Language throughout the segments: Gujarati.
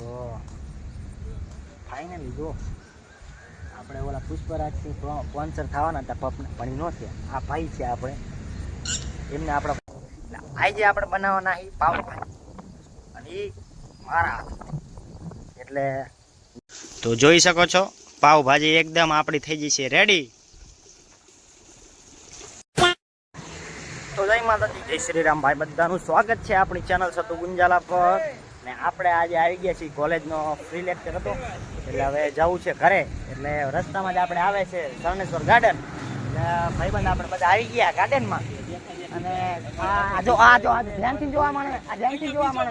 તો ફાઇનલી જો આપણે ઓલા પુષ્પરાજથી સ્પોન્સર થવાના હતા પપ પણ ન થયા. આ ભાઈ છે આપણે. એમને આપણા એટલે આજે આપણે બનાવવાના એ પાવભાજી. અને એ મારા એટલે તો જોઈ શકો છો પાવભાજી એકદમ આપણી થઈ જશે છે રેડી તો જય માતાજી જય શ્રી રામ. ભાઈ બધાનું સ્વાગત છે આપણી ચેનલ સતુ ગુંજાલા પર. ને આપણે આજે આવી ગયા છીએ કોલેજનો ફ્રી લેક્ચર હતો. એટલે હવે જવું છે ઘરે. એટલે રસ્તામાં જ આપણે આવે છે શરણેશ્વર ગાર્ડન એટલે ભાઈબંધ આપણે બધા આવી ગયા ગાર્ડનમાં અને આ જો આ જો આ ધ્યાનથી જોવા મળે. આ ધ્યાનથી જોવા મળે.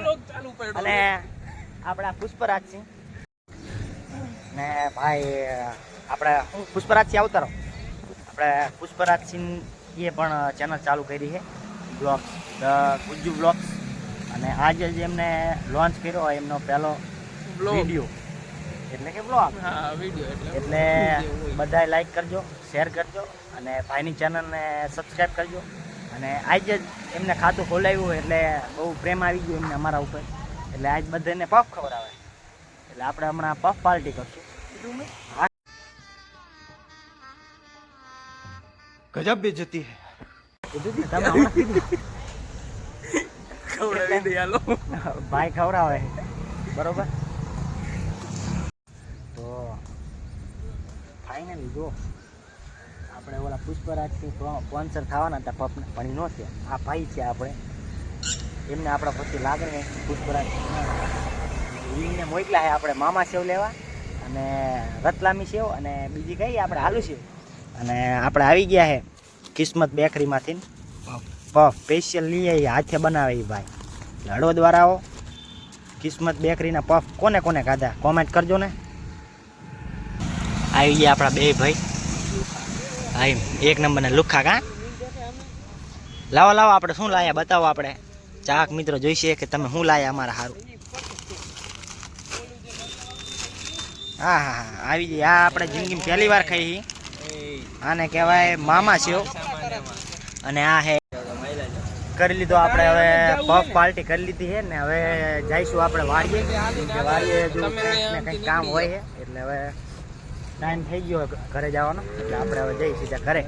અને આપણા પુષ્પરાજ સિંહ. ને ભાઈ, આપણે હું પુષ્પરાજથી અવતારો આપણે પુષ્પરાજ સિંહ એ પણ ચેનલ ચાલુ કરી છે. બ્લોગ્સ ગુજ્જુ બ્લોગ્સ અને આજે જે એમને લોન્ચ કર્યો હોય એમનો પહેલો વીડિયો એટલે કે બ્લોગ એટલે બધાએ લાઈક કરજો શેર કરજો અને ભાઈની ચેનલને સબસ્ક્રાઈબ કરજો. અને આજે જ એમને ખાતું ખોલાવ્યું એટલે બહુ પ્રેમ આવી ગયો એમને અમારા ઉપર. એટલે આજ બધાને પફ ખબર આવે. એટલે આપણે હમણાં પફ પાર્ટી કરશું. ગજબ બેજતી હૈ. ખવડાવી દે, હાલો. ભાઈ ખવડાવે. બરોબર? તો ફાઇનલી જો, આપણે ઓલા પુષ્પરાજથી સ્પોન્સર થવાના હતા પપ ઈ ન છે આ ભાઈ છે આપણે. એમને આપણા પછી લાગણી પુષ્પરાજ. એમને મોકલા છે આપણે મામા સેવ લેવા અને રતલામી સેવ અને બીજી કઈ? આપણે હાલુ સેવ. અને આપણે આવી ગયા છે કિસ્મત બેકરીમાંથી. પફ સ્પેશિયલ લઈ હાથે બનાવે એ ભાઈ. હળવદ વાળાઓ કિસ્મત બેકરીના પફ કોને કોને ખાધા? કોમેન્ટ કરજો ને. આવી ગયા આપણા બે ભાઈ. ભાઈ, એક નંબરના લુખ્ખા કા? લાવો લાવો, આપણે શું લાયા? બતાવો આપણે. ચાહક મિત્રો જોઈશે કે તમે શું લાયા અમારા સારું હા હા હા, આવી જઈએ આ આપણે જિંદગીમાં પહેલી વાર ખાઈ આને કહેવાય મામા સેવ અને આ હે કરી લીધો. આપણે હવે પફ પાર્ટી કરી લીધી છે ને હવે જઈશું આપણે વાડીએ. કે વાડીએ જો કંઈક કામ હોય છે એટલે હવે ટાઈમ થઈ ગયો ઘરે જવાનો. એટલે આપણે હવે જઈ સીધા ઘરે.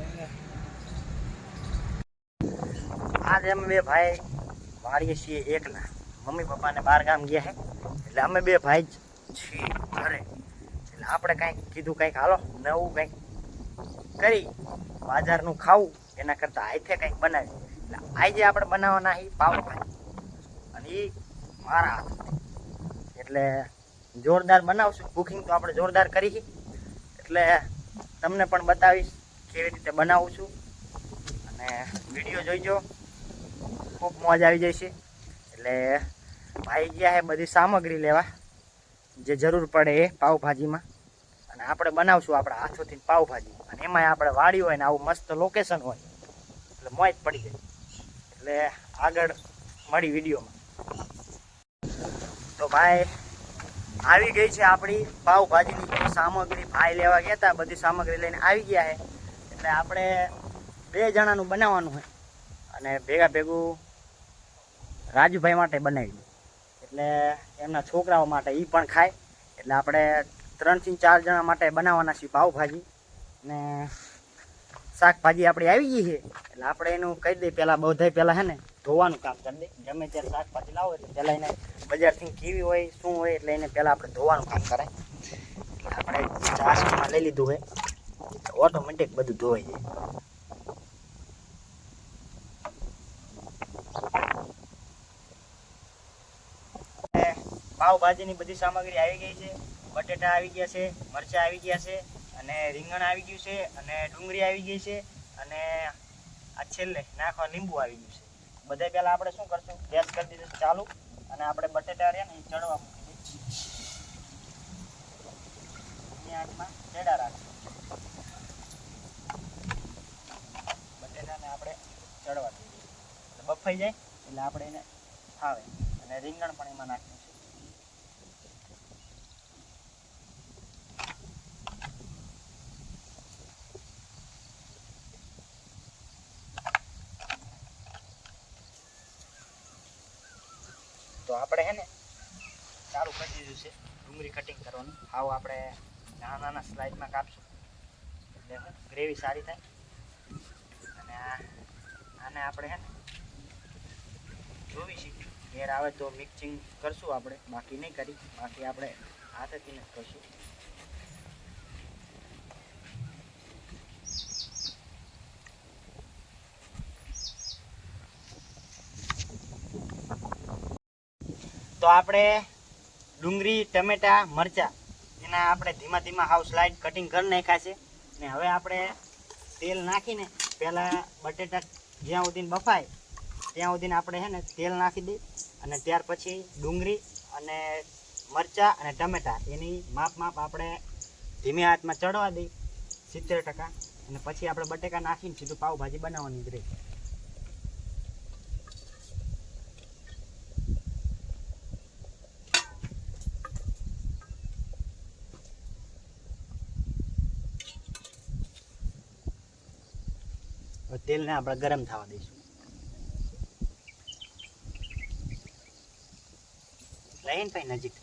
આજે અમે બે ભાઈ વાડીએ છીએ એકલા મમ્મી પપ્પાને બહાર ગામ ગયા છે. એટલે અમે બે ભાઈ જ છીએ ઘરે. એટલે આપણે કાંઈક કીધું કંઈક હાલો નવું કંઈક કરી બાજારનું ખાવું એના કરતાં હાથે કંઈક બનાવી આજે આપણે બનાવવાના એ પાવભાજી. અને એ મારા એટલે જોરદાર બનાવશું. કુકિંગ તો આપણે જોરદાર કરી એટલે તમને પણ બતાવીશ કેવી રીતે બનાવું છું. અને વીડિયો જોઈજો. ખૂબ મોજ આવી જશે. એટલે ભાઈ ગયા છે બધી સામગ્રી લેવા. જે જરૂર પડે એ પાવભાજીમાં. અને આપણે બનાવશું આપણા હાથોથી પાવભાજી. અને એમાંય આપણે વાડી હોય ને આવું મસ્ત લોકેશન હોય. એટલે મોજ પડી જાય. એટલે આગળ મળી વિડીયોમાં. તો ભાઈ, આવી ગઈ છે આપણી પાવભાજીની સામગ્રી ભાઈ લેવા ગયા હતા બધી સામગ્રી લઈને આવી ગયા છે. એટલે આપણે બે જણાનું બનાવવાનું હોય અને ભેગા ભેગું રાજુભાઈ માટે બનાવી દઉં એટલે એમના છોકરાઓ માટે એ પણ ખાય. એટલે આપણે ત્રણથી ચાર જણા માટે બનાવવાના છીએ પાવભાજી. ને શાકભાજી આપણી આવી ગઈ છે. એટલે આપણે એનું કહી દઈએ પહેલાં બધાય પહેલાં હે ને, ધોવાનું કામ કરી દે ગમે ત્યારે શાકભાજી લાવો એટલે પહેલાં એને બજારથી કેવી હોય, શું હોય, એટલે એને પહેલાં આપણે ધોવાનું કામ કરાય. એટલે આપણે ચાસમાં લઈ લીધું હોય ઓટોમેટિક બધું ધોવાઈ જાય. પાવભાજીની બધી સામગ્રી આવી ગઈ છે. બટેટા આવી ગયા છે, મરચાં આવી ગયા છે. અને રીંગણ આવી ગયું છે, અને ડુંગળી આવી ગઈ છે, અને આ છેલ્લે નાખવા લીંબુ આવી ગયું છે. બધા પહેલાં આપણે શું કરશું? ગેસ કરી દીધું ચાલુ, અને આપણે બટેટા રહ્યા ને એ ચડવા મૂકી દઈએ આંખમાં ચેડા રાખશું બટેટાને આપણે ચડવા દઈએ. બફાઈ જાય, એટલે આપણે એને ફાવે અને રીંગણ પણ એમાં નાખ્યું છે તો આપણે હે ને ચાલુ ચાલુ કરી દીધું છે ડુંગળી કટિંગ કરવાનું આવો આપણે નાના નાના સ્લાઇડમાં કાપશું. એટલે ગ્રેવી સારી થાય. અને આને આપણે હે જોવી છીએ ઘેર આવે તો મિક્સિંગ કરશું આપણે. બાકી નહીં કરી. બાકી આપણે હાથેથી જ કરશું. તો આપણે ડુંગળી, ટમેટા, મરચાં એના આપણે ધીમા ધીમા હાવ સ્લાઇડ કટિંગ કરી નાખ્યા છે. ને હવે આપણે તેલ નાખીને પહેલાં બટેટા જ્યાં સુધી બફાય, ત્યાં સુધી આપણે છે ને તેલ નાખી દઈ અને ત્યાર પછી ડુંગળી અને મરચાં અને ટમેટા એની માપ માપ આપણે ધીમે હાથમાં ચડવા દઈ સિત્તેર ટકા. અને પછી આપણે બટેકા નાખીને સીધું પાવભાજી બનાવવાની જ રહે. તેલને આપણે ગરમ થવા દઈશું. લઈને ભાઈ નજીક.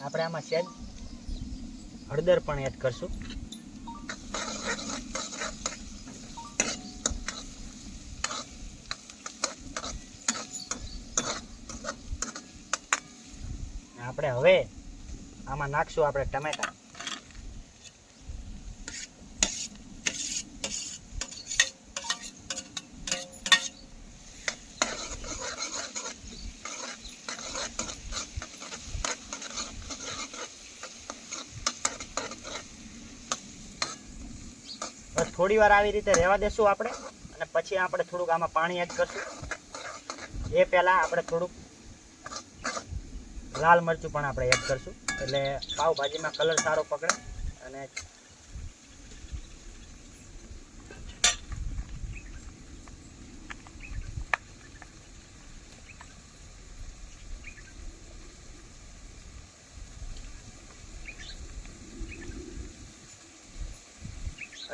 આપણે આમાં સેજ હળદર પણ એડ કરશું. આપણે હવે આમાં નાખશું આપણે ટમેટા. થોડી વાર આવી રીતે રહેવા દેશું આપણે અને પછી આપણે થોડુંક આમાં પાણી એડ કરશું. એ પહેલાં આપણે થોડુંક લાલ મરચું પણ આપણે એડ કરશું. એટલે પાવભાજીમાં કલર સારો પકડે અને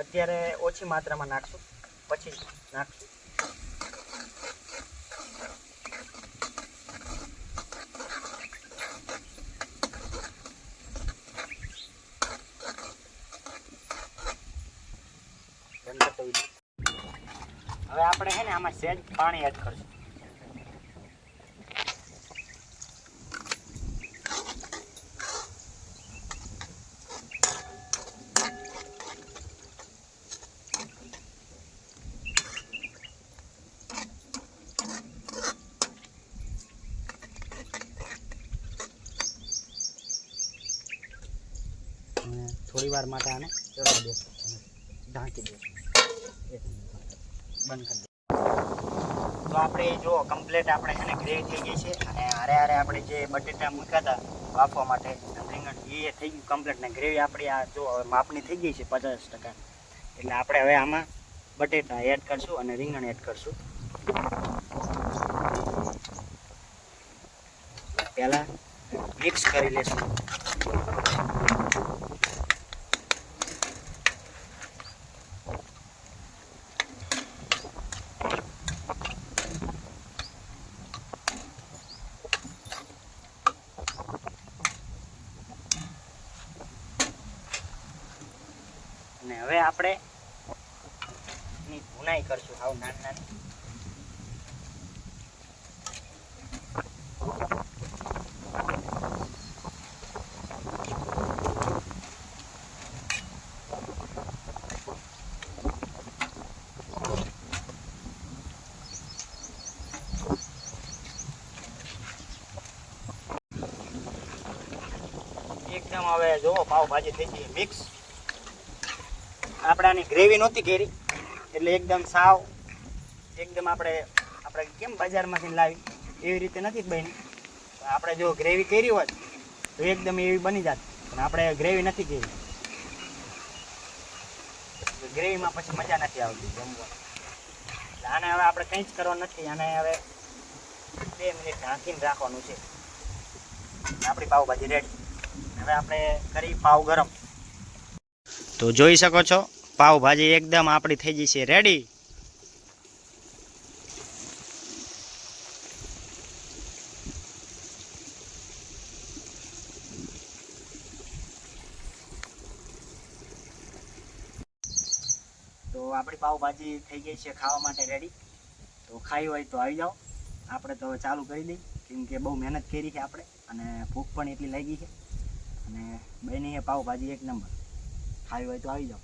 અત્યારે ઓછી માત્રામાં નાખશું. પછી નાખશું. હવે આપણે છે ને આમાં સહેજ પાણી એડ કરશું. થોડી માટે આને ચડવા દેશું ઢાંકી દઈશું બંધ કરી દઈશું તો આપણે જો કમ્પ્લેટ આપણે છે ને ગ્રેવી થઈ ગઈ છે અને હારે હારે આપણે જે બટેટા મૂક્યા હતા બાફવા માટે, રીંગણ, એ થઈ ગયું કમ્પ્લેટ ને ગ્રેવી આપણી આ જો માપની થઈ ગઈ છે પચાસ ટકા. એટલે આપણે હવે આમાં બટેટા એડ કરશું અને રીંગણ એડ કરશું. પહેલાં મિક્સ કરી લેશું અને હવે આપણે એની કરશું, હાવ નાન નાન. એકદમ હવે જોવો પાવભાજી થઈ ગઈ મિક્સ આપણાની ગ્રેવી નહોતી કરી. એટલે એકદમ સાવ, એકદમ આપણે આપણે કેમ બજારમાંથી લાવી? એવી રીતે નથી બની. આપણે જો ગ્રેવી કરી હોત, તો એકદમ એવી બની જાત. પણ આપણે ગ્રેવી નથી કરી. ગ્રેવીમાં પછી મજા નથી આવતી જમવા આને હવે આપણે કંઈ જ કરવાનું નથી. આને હવે બે મિનિટ ઢાંકીને રાખવાનું છે. આપણી પાવભાજી રેડી હવે આપણે કરી પાવ ગરમ. તો જોઈ શકો છો પાવભાજી એકદમ આપણી થઈ ગઈ છે. રેડી તો આપણી પાવભાજી થઈ ગઈ છે ખાવા માટે રેડી તો ખાઈ હોય તો આવી જાઓ. આપણે તો ચાલુ કરી દઈ કેમ કે બહુ મહેનત કરી છે આપણે અને ભૂખ પણ એટલી લાગી છે. અને બની છે પાવભાજી એક નંબર. ખાવી હોય તો આવી જાઓ.